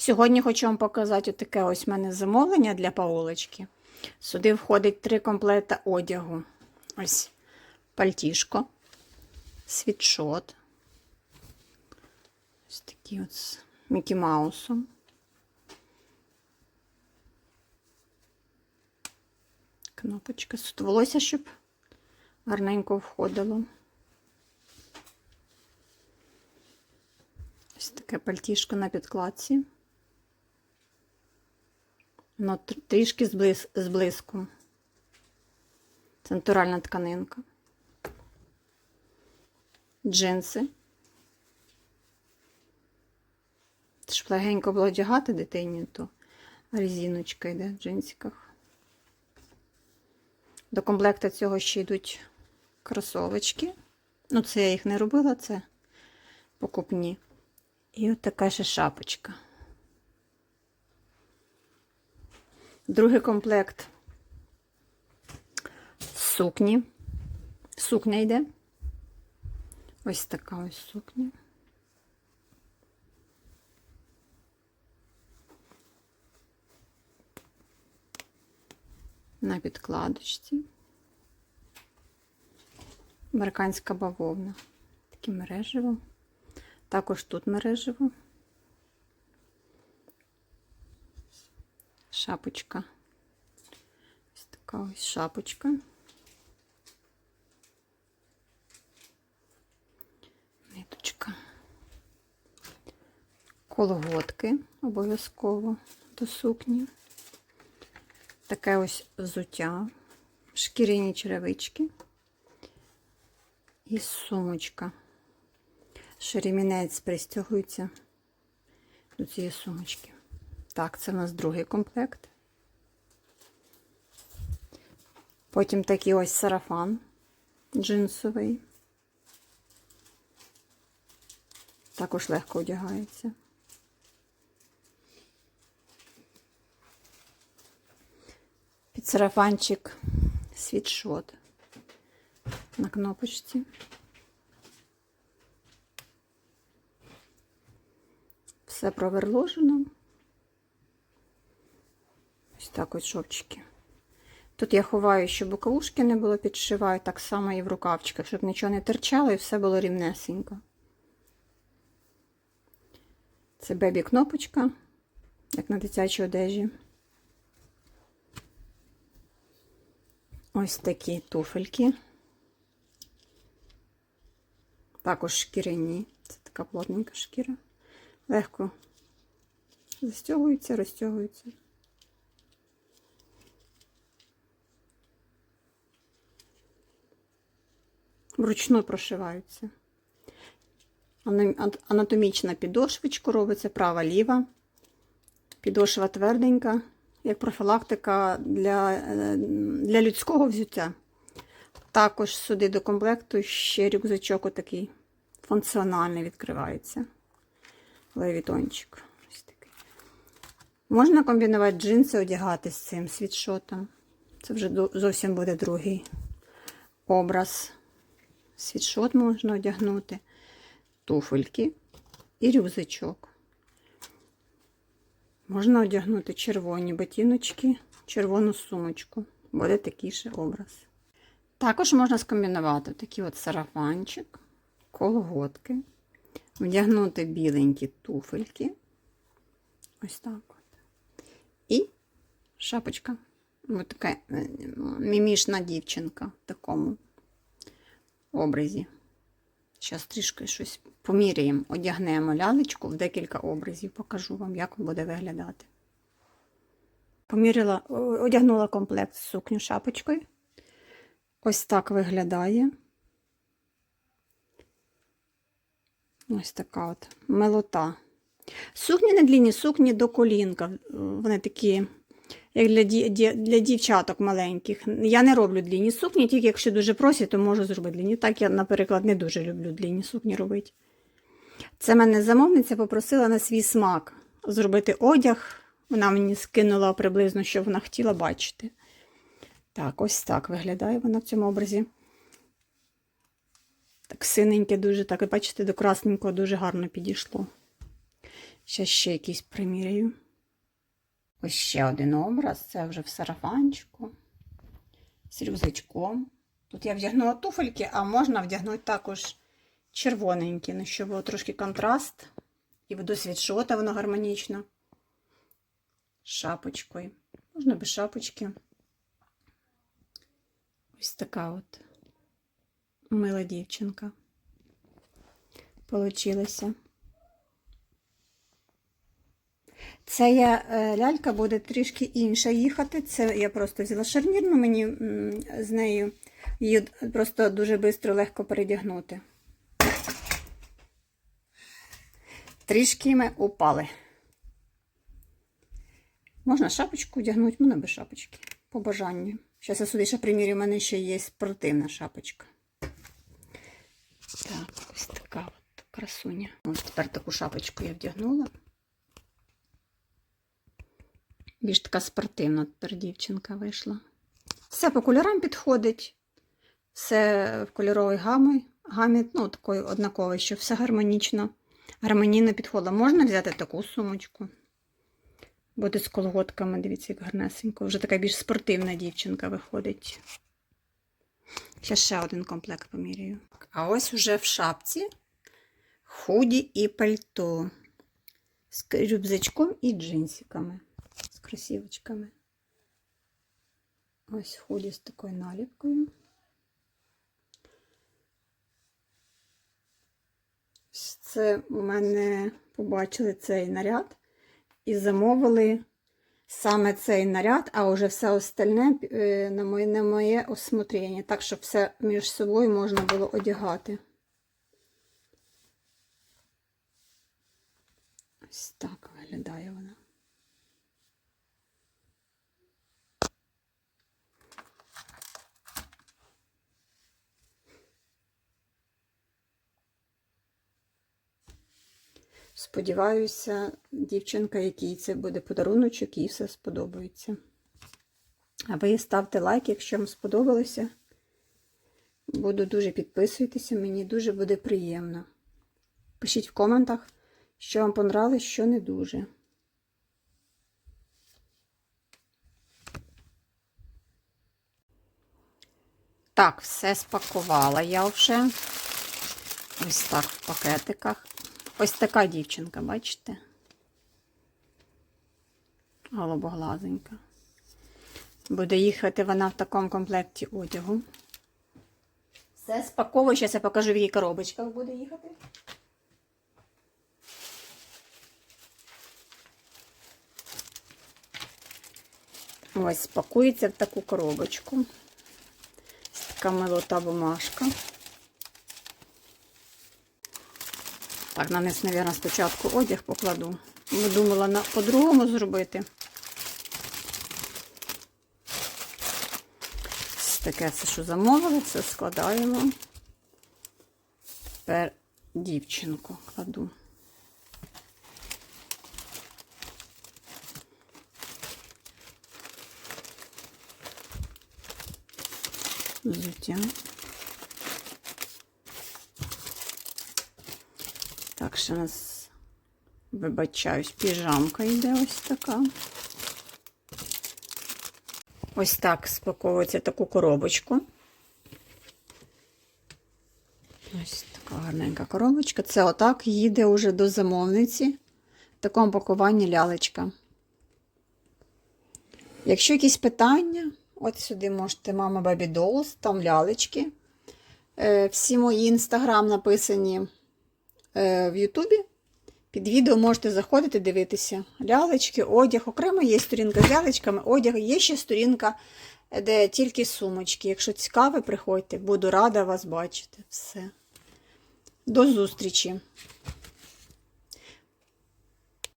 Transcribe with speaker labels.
Speaker 1: Сьогодні хочу вам показати таке ось в мене замовлення для Паулочки. Сюди входить три комплекти одягу. Ось пальтішко, світшот. Ось такий от з Мікі Маусом. Кнопочка. Тут волосся, щоб гарненько входило. Ось таке пальтішко на підкладці. Воно трішки з, блис, блиском. Це натуральна тканинка. Джинси. Щоб легенько було одягати дитині, то резиночка йде в джинсиках. До комплекта цього ще йдуть кросовочки. Ну, це я їх не робила, це покупні. І от така ще шапочка. Другий комплект сукні. Сукня йде. Ось така ось сукня. На підкладочці. Американська бавовна. Таке мережево. Також тут мережево. Шапочка. Ось така ось шапочка. Ниточка. Колготки обов'язково до сукні. Таке ось взуття, шкіряні черевички і сумочка. Ще ремінець пристягується до цієї сумочки. Так, це у нас другий комплект. Потім такий ось сарафан джинсовий. Також легко одягається. Під сарафанчик світшот на кнопочці. Все проверложено. Так ось шовчики. Тут я ховаю, щоб боковушки не було, підшиваю так само і в рукавчиках, щоб нічого не терчало і все було рівнесенько. Це бебі кнопочка, як на дитячій одежі. Ось такі туфельки. Також шкіряні. Це така плотненька шкіра. Легко застягуються, розтягуються. Вручну прошиваються. Анатомічна підошвочка робиться права-ліва. Підошва тверденька, як профілактика для, е, для людського взуття. Також сюди до комплекту ще рюкзачок отакий функціональний відкривається. Левітончик. Ось такий. Можна комбінувати джинси, одягати з цим світшотом. Це вже зовсім буде другий образ. Світшот можна одягнути, туфельки і рюкзачок. Можна одягнути червоні ботиночки, червону сумочку. Буде такий ще образ. Також можна скомбінувати такий от сарафанчик, колготки, вдягнути біленькі туфельки. Ось так от. І шапочка. Ось така е, мімішна дівчинка в такому образі. Зараз трішки щось поміряємо, одягнемо лялечку в декілька образів, покажу вам, як буде виглядати. Поміряла, одягнула комплект з сукню шапочкою. Ось так виглядає. Ось така от милота. Сукні не длінні, сукні до колінка. Вони такі, як для, для дівчаток маленьких. Я не роблю длінні сукні, тільки якщо дуже просять, то можу зробити длінні. Так я, наприклад, не дуже люблю длінні сукні робити. Це мене замовниця попросила на свій смак зробити одяг. Вона мені скинула приблизно, що вона хотіла бачити. Так, ось так виглядає вона в цьому образі. Так синеньке дуже, так, і бачите, до красненького дуже гарно підійшло. Ще ще якийсь приміряю. Ось ще один образ. Це вже в сарафанчику. З рюкзачком. Тут я вдягнула туфельки, а можна вдягнути також червоненькі, ну, щоб було трошки контраст. І до світшота воно гармонічно. З шапочкою. Можна без шапочки. Ось така от мила дівчинка. Получилася. Це я, е, лялька буде трішки інша їхати. Це я просто взяла шарнірну, мені з нею її просто дуже швидко легко передягнути. Трішки ми упали. Можна шапочку вдягнути, можна без шапочки. По бажанню. Зараз я сюди ще примірю, у мене ще є спортивна шапочка. Так, ось така от красуня. Ось тепер таку шапочку я вдягнула. Більш така спортивна тепер дівчинка вийшла. Все по кольорам підходить. Все в кольоровій гамі, гамі ну, такої однакової, що все гармонічно. Гармонійно підходило. Можна взяти таку сумочку. Буде з колготками, дивіться, як гарнесенько. Вже така більш спортивна дівчинка виходить. Ще ще один комплект поміряю. А ось уже в шапці худі і пальто. З рюкзачком і джинсиками. Кросівочками. Ось худі з такою наліпкою. Це у мене побачили цей наряд і замовили саме цей наряд, а вже все остальне е, на моє, на моє осмотрення, так, щоб все між собою можна було одягати. Ось так виглядає вона. Сподіваюся, дівчинка, якій це буде подаруночок, їй все сподобається. А ви ставте лайк, якщо вам сподобалося. Буду дуже підписуйтеся, мені дуже буде приємно. Пишіть в коментах, що вам понравилось, що не дуже. Так, все спакувала я вже. Ось так в пакетиках. Ось така дівчинка, бачите? Голубоглазенька. Буде їхати вона в такому комплекті одягу. Все спаковую, зараз я покажу, в якій коробочках буде їхати. Ось спакується в таку коробочку. Така милота бумажка. Так, на низ, мабуть, спочатку одяг покладу. Бо думала по-другому зробити. Таке це, що замовили, це складаємо. Тепер дівчинку кладу. Взуття. Так, ще вибачаюсь, піжамка йде ось така. Ось так спаковується таку коробочку. Ось така гарненька коробочка. Це отак їде уже до замовниці. В такому пакуванні лялечка. Якщо якісь питання, от сюди можете мама Baby Dolls, там лялечки. Е, Всі мої інстаграм написані в Ютубі. Під відео можете заходити, дивитися. Лялечки, одяг. Окремо є сторінка з лялечками, одяг. Є ще сторінка, де тільки сумочки. Якщо цікаве, приходьте. Буду рада вас бачити. Все. До зустрічі!